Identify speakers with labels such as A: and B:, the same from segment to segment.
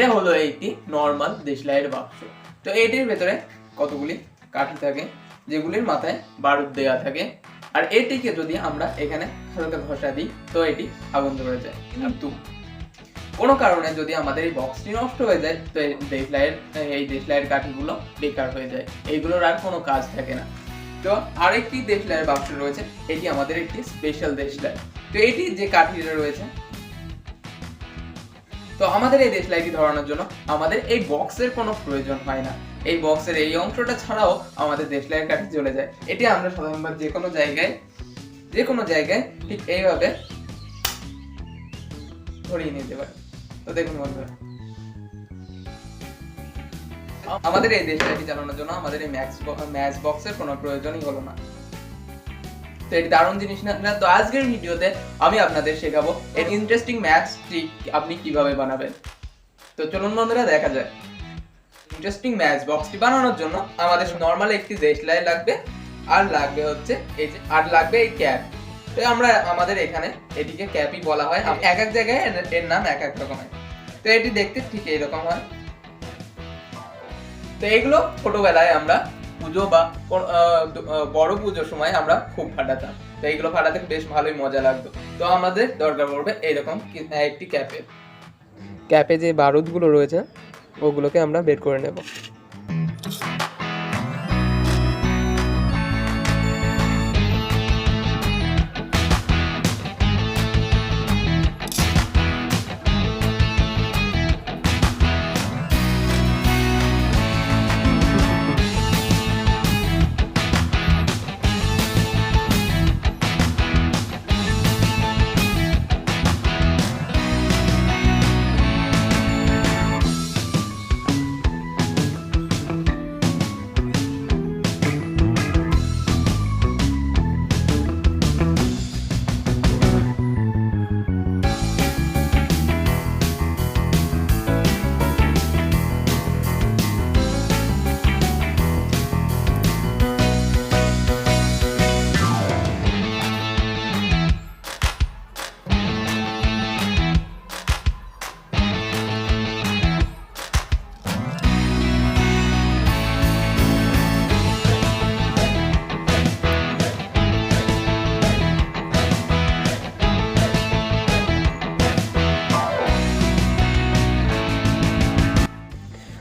A: এটা হলো একটি নর্মাল দেশলাইয়ের বাক্স। তো এটির ভেতরে কতগুলি কাঠি থাকে যেগুলির মাথায় বারুদ দেওয়া থাকে আর এটিকে যদি আমরা এখানে হালকা ঘষা দিই তো এটি আগুন ধরে যায়। কিন্তু কোনো কারণে যদি আমাদের এই বক্সটি নষ্ট হয়ে যায় তো এই দেশলাইয়ের এই দেশলাইয়ের কাঠিগুলো বেকার হয়ে যায়। এইগুলোর আর কোনো কাজ থাকে না। তো আরেকটি দেশলাইয়ের বাক্স রয়েছে এটি আমাদের একটি স্পেশাল দেশলাই। তো এটি যে কাঠিটা রয়েছে তো আমাদের এই দেশলাইটি ধরানোর জন্য আমাদের এই বক্সের কোনো প্রয়োজন হয় না। এই বক্সের এই অংশটা ছাড়াও আমাদের দেশলাইয়ের কাঠি চলে যায়। এটি আমরা সাধারণত যে কোনো জায়গায়, যে কোনো জায়গায় ঠিক এইভাবে ধরিয়ে নিতে পারি। তো দেখুন বন্ধুরা। আমাদের এই দেশলাইটি চালানোর জন্য আমাদের এই ম্যাক্স ম্যাচ বক্সের কোনো প্রয়োজনই হলো না। তো এটি দারুণ জিনিস না তো আজকের ভিডিওতে আমি আপনাদের শেখাবো এর ইন্টারেস্টিং ম্যাথস ট্রিক আপনি কীভাবে বানাবেন। তো চলুন বন্ধুরা, দেখা যায় ইন্টারেস্টিং ম্যাচ বক্সটি বানানোর জন্য আমাদের নর্মাল একটি দেশলাই লাগবে, আর লাগবে হচ্ছে এই যে, আর লাগবে এই ক্যাপ তো আমরা আমাদের এখানে এটিকে ক্যাপই বলা হয়। এক এক জায়গায় এর- নাম এক এক রকমের। তো এটি দেখতে ঠিক এইরকম হয়। তো এগুলো ছোটবেলায় আমরা পুজো বা বড় পুজোর সময় আমরা খুব ফাটাতাম। তো এইগুলো ফাটাতে বেশ ভালোই মজা লাগতো। তো আমাদের দরকার পড়বে এইরকম একটি ক্যাপে ক্যাপে যে বারুদগুলো রয়েছে, ওগুলোকে আমরা বের করে নেব।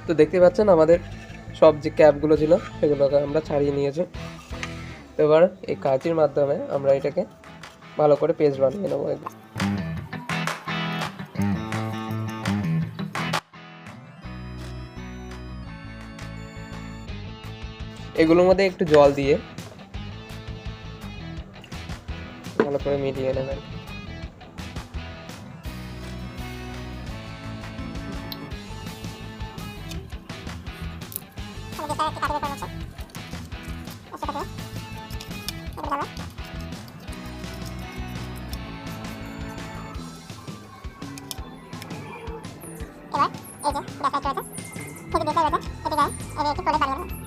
A: তো দেখতে পাচ্ছেন আমাদের সব যে ক্যাপগুলো ছিল সেগুলোকে আমরা ছাড়িয়ে নিয়েছি তো এবার এই কাঁচির মাধ্যমে আমরা এটাকে ভালো করে পেস্ট বানিয়ে নেব। এগুলোর মধ্যে একটু জল দিয়ে ভালো করে মিলিয়ে নেবেন
B: এবার এই যে গ্যাস লাইট রয়েছে থেকে দিতে রয়েছে এটি গায়ে এবার একটু করে বাড়িয়ে দেবো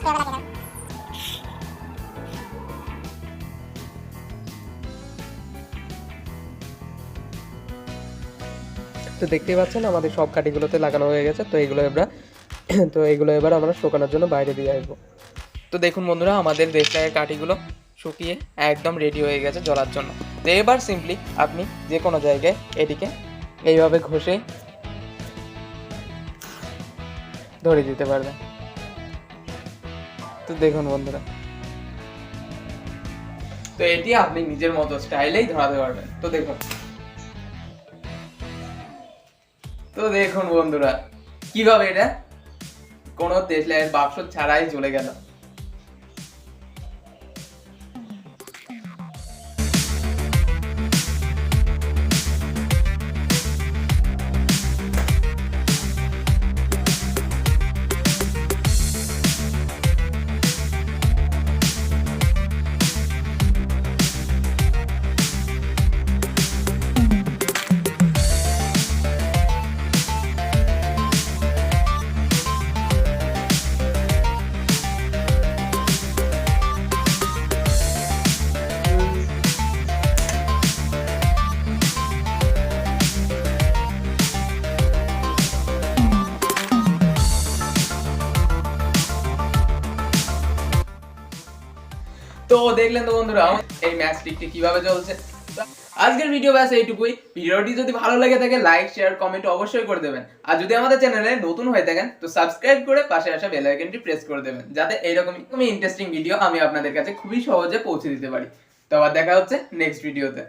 B: এবার লাগিয়ে দেবো
A: তো দেখতেই পাচ্ছেন, আমাদের সব কাঠিগুলোতে লাগানো হয়ে গেছে, তো এগুলো এবার তো এগুলো এবার আমরা শুকানোর জন্য বাইরে দিয়ে আসব। তো দেখুন বন্ধুরা, আমাদের দেশলাইয়ের কাঠিগুলো শুকিয়ে একদম রেডি হয়ে গেছে জলার জন্য। তো এবার সিম্পলি আপনি যে কোনো জায়গায় এটিকে এইভাবে ঘষে ধরে দিতে পারবেন। তো দেখুন বন্ধুরা। তো এটি আপনি নিজের মতো স্টাইলেই ধরাতে পারবেন। তো দেখুন। তো দেখুন বন্ধুরা কীভাবে এটা কোনো তেজলাইয়ের বাক্স ছাড়াই চলে গেল। তো দেখলেন তো বন্ধুরা, এই ম্যাচ টিকটি কীভাবে চলছে? আজকের ভিডিও ব্যাস এইটুকুই। ভিডিওটি যদি ভালো লাগে থাকে লাইক শেয়ার কমেন্ট অবশ্যই করে দেবেন। আর যদি আমাদের চ্যানেলে নতুন হয়ে থাকেন, তো সাবস্ক্রাইব করে পাশে আসা বেল আইকনটি প্রেস করে দেবেন, যাতে এইরকমই ইন্টারেস্টিং ভিডিও আমি আপনাদের কাছে খুবই সহজে পৌঁছে দিতে পারি। তো আবার দেখা হচ্ছে নেক্সট ভিডিওতে